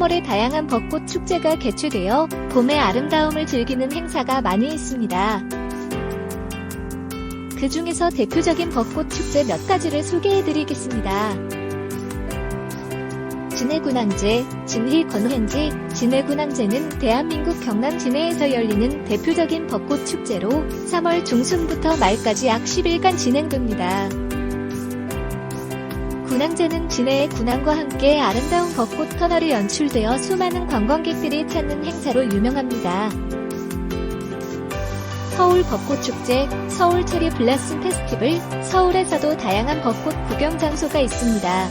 3월에 다양한 벚꽃 축제가 개최되어 봄의 아름다움을 즐기는 행사가 많이 있습니다. 그 중에서 대표적인 벚꽃 축제 몇 가지를 소개해드리겠습니다. 진해군항제, 진힐건회인지 진해군항제는 대한민국 경남 진해에서 열리는 대표적인 벚꽃 축제로 3월 중순부터 말까지 약 10일간 진행됩니다. 군항제는 진해의 군항과 함께 아름다운 벚꽃 터널이 연출되어 수많은 관광객들이 찾는 행사로 유명합니다. 서울 벚꽃축제, 서울 체리 블라썸 페스티벌, 서울에서도 다양한 벚꽃 구경 장소가 있습니다.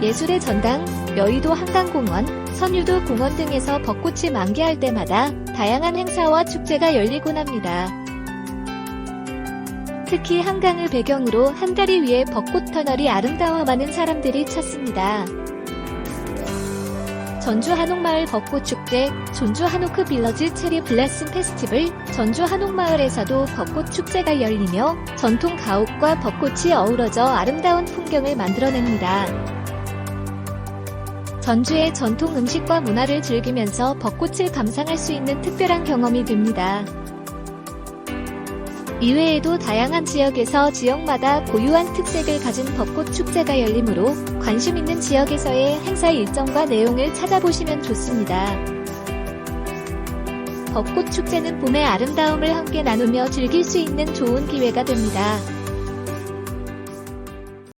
예술의 전당, 여의도 한강공원, 선유도 공원 등에서 벚꽃이 만개할 때마다 다양한 행사와 축제가 열리곤 합니다. 특히 한강을 배경으로 한 다리 위에 벚꽃 터널이 아름다워 많은 사람들이 찾습니다. 전주 한옥마을 벚꽃축제, 전주 한옥크 빌러즈 체리 블라썸 페스티벌, 전주 한옥마을에서도 벚꽃 축제가 열리며 전통 가옥과 벚꽃이 어우러져 아름다운 풍경을 만들어냅니다. 전주의 전통 음식과 문화를 즐기면서 벚꽃을 감상할 수 있는 특별한 경험이 됩니다. 이외에도 다양한 지역에서 지역마다 고유한 특색을 가진 벚꽃 축제가 열리므로 관심 있는 지역에서의 행사 일정과 내용을 찾아보시면 좋습니다. 벚꽃 축제는 봄의 아름다움을 함께 나누며 즐길 수 있는 좋은 기회가 됩니다.